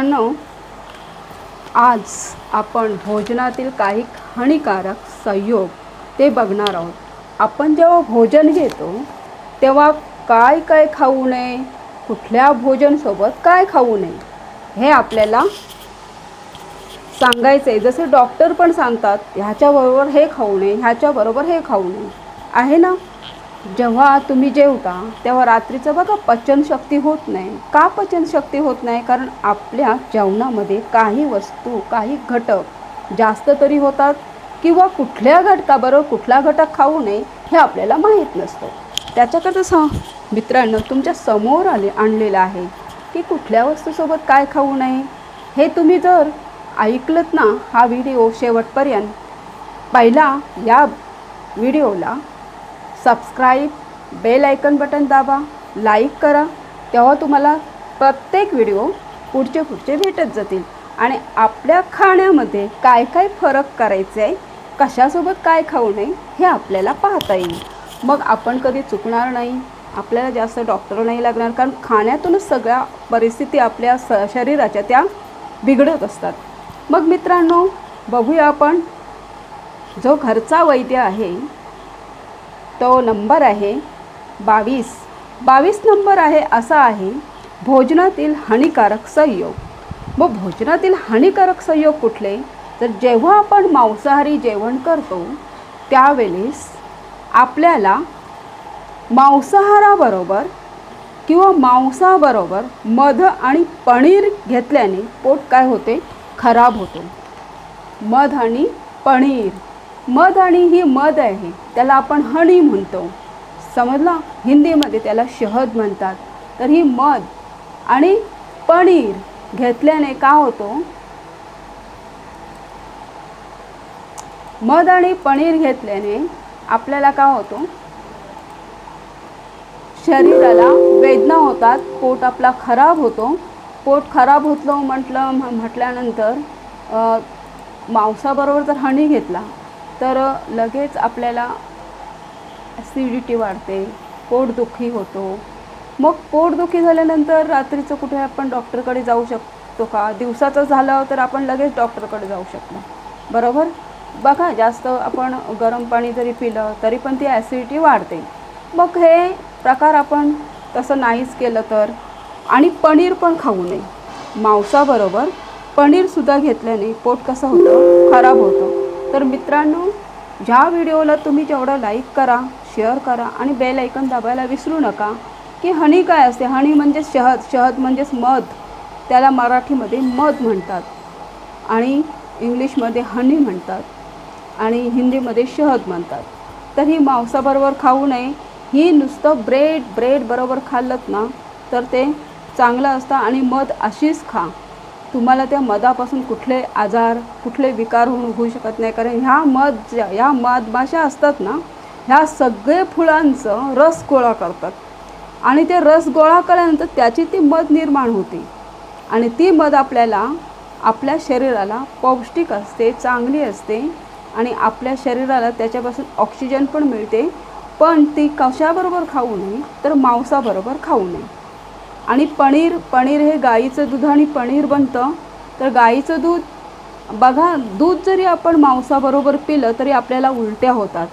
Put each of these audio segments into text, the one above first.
मित्रांनो आज आपण भोजनातील काही हानिकारक संयोग ते बघणार आहोत. आपण जेव्हा भोजन घेतो तेव्हा काय काय खाऊ नये कुठल्या भोजनसोबत काय खाऊ नये हे आपल्याला सांगायचं आहे जसे डॉक्टर पण सांगतात ह्याच्याबरोबर हे खाऊ नये ह्याच्याबरोबर हे खाऊ नये. आहे ना? जेव्हा तुम्ही जेवता तेव्हा रात्रीचं बघा पचनशक्ती होत नाही. का पचनशक्ती होत नाही? कारण आपल्या जेवणामध्ये काही वस्तू काही घटक जास्त तरी होतात किंवा कुठल्या घटकाबरोबर कुठला घटक खाऊ नये हे आपल्याला माहीत नसतं. त्याच्याकरता स मित्रांनो तुमच्यासमोर आले आणलेलं आहे की कुठल्या वस्तूसोबत काय खाऊ नये? हे तुम्ही जर ऐकलत ना हा व्हिडिओ शेवटपर्यंत पहिला या व्हिडिओला सबस्क्राईब बेल आयकन बटन दाबा लाईक करा तेव्हा तुम्हाला प्रत्येक व्हिडिओ पुढचे पुढचे भेटत जातील. आणि आपल्या खाण्यामध्ये काय काय फरक करायचे आहे कशासोबत काय खाऊ नये हे आपल्याला पाहता येईल. मग आपण कधी चुकणार नाही आपल्याला जास्त डॉक्टर नाही लागणार कारण खाण्यातूनच सगळ्या परिस्थिती आपल्या स शरीराच्या त्या बिघडत असतात. मग मित्रांनो बघूया आपण जो घरचा वैद्य आहे तो नंबर आहे बावीस. बावीस नंबर आहे असा आहे भोजनातील हानिकारक संयोग. मग भोजनातील हानिकारक संयोग कुठले? तर जेव्हा आपण मांसाहारी जेवण करतो त्यावेळेस आपल्याला मांसाहाराबरोबर किंवा मांसाबरोबर मध आणि पनीर घेतल्याने पोट काय होते? खराब होतो. मध आणि पनीर. मध आणि ही मध आहे त्याला आपण हणी म्हणतो. समजला? हिंदीमध्ये त्याला शहद म्हणतात. तर ही मध आणि पनीर घेतल्याने का होतो? मध आणि पनीर घेतल्याने आपल्याला का होतो? शरीराला वेदना होतात पोट आपला खराब होतो. पोट खराब होतलो म्हटलं म्हटल्यानंतर मांसाबरोबर जर हणी घेतला तर लगेच आपल्याला ॲसिडिटी वाढते पोटदुखी होतो. मग पोटदुखी झाल्यानंतर रात्रीचं कुठे आपण डॉक्टरकडे जाऊ शकतो का? दिवसाचं झालं तर आपण लगेच डॉक्टरकडे जाऊ शकतो. बरोबर? बघा जास्त आपण गरम पाणी जरी पिलं तरी पण ती ॲसिडिटी वाढते. मग हे प्रकार आपण तसं नाहीच केलं तर? आणि पनीर पण खाऊ नये. मांसाबरोबर पनीरसुद्धा घेतल्याने पोट कसं होतं? खराब होतं. तर मित्रांनो ज्या व्हिडिओला तुम्ही जेवढं लाईक करा शेअर करा आणि बेल ऐकन दाबायला विसरू नका की हनी काय असते? हनी म्हणजे शहद शहद म्हणजेच मध. त्याला मराठीमध्ये मध म्हणतात. आणि इंग्लिशमध्ये हनी म्हणतात. आणि हिंदीमध्ये शहद म्हणतात. तर ही मांसाबरोबर खाऊ नये. ही नुसतं ब्रेड ब्रेड बरोबर खाल्लं ना तर ते चांगलं असतं आणि मध अशीच खा. तुम्हाला त्या मधापासून कुठले आजार कुठले विकार होऊन होऊ शकत नाही. कारण ह्या मध ज्या ह्या मधमाशा असतात ना ह्या सगळे फुलांचं रस गोळा करतात. आणि ते रस गोळा केल्यानंतर त्याची ती मध निर्माण होते. आणि ती मध आपल्याला आपल्या शरीराला पौष्टिक असते चांगली असते. आणि आपल्या शरीराला त्याच्यापासून ऑक्सिजन पण मिळते. पण ती कशाबरोबर खाऊ नये तर मांसाबरोबर खाऊ नये. आणि पनीर पनीर हे गाईचं दूध आणि पनीर बनतं. तर गाईचं दूध बघा दूध जरी आपण मांसाबरोबर पिलं तरी आपल्याला उलट्या होतात.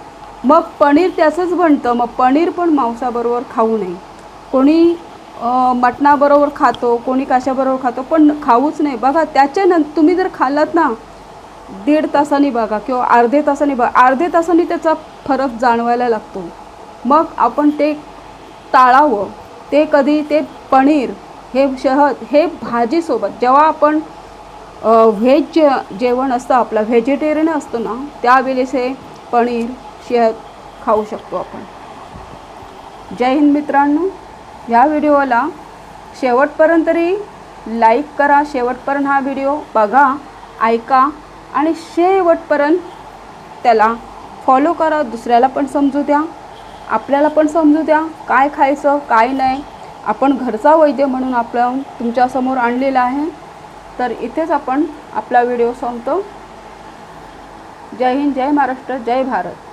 मग पनीर त्याचंच बनतं. मग पनीर पण मांसाबरोबर खाऊ नये. कोणी मटणाबरोबर खातो कोणी कशाबरोबर खातो पण खाऊच नाही बघा त्याच्यानंतर तुम्ही जर खाल्लात ना दीड तासांनी बघा किंवा अर्धे तासांनी बघा अर्धे तासांनी त्याचा फरक जाणवायला लागतो. मग आपण ते टाळावं. ते कधी ते पनीर हे शहद हे भाजीसोबत जेव्हा आपण व्हेज जे जेवण असतं आपलं व्हेजिटेरियन असतं ना त्यावेळेस हे पनीर शहद खाऊ शकतो आपण. जय हिंद मित्रांनो. ह्या व्हिडिओला शेवटपर्यंत तरी लाईक करा शेवटपर्यंत हा व्हिडिओ बघा ऐका आणि शेवटपर्यंत त्याला फॉलो करा. दुसऱ्याला पण समजू द्या आपल्याला पण समजू द्या काय खायचं काय नाही. आपण घरचा वैद्य म्हणून आपलं तुमच्यासमोर आणलेला आहे. तर इथेच आपण आपला व्हिडिओ संपतो. जय हिंद जय महाराष्ट्र जय भारत.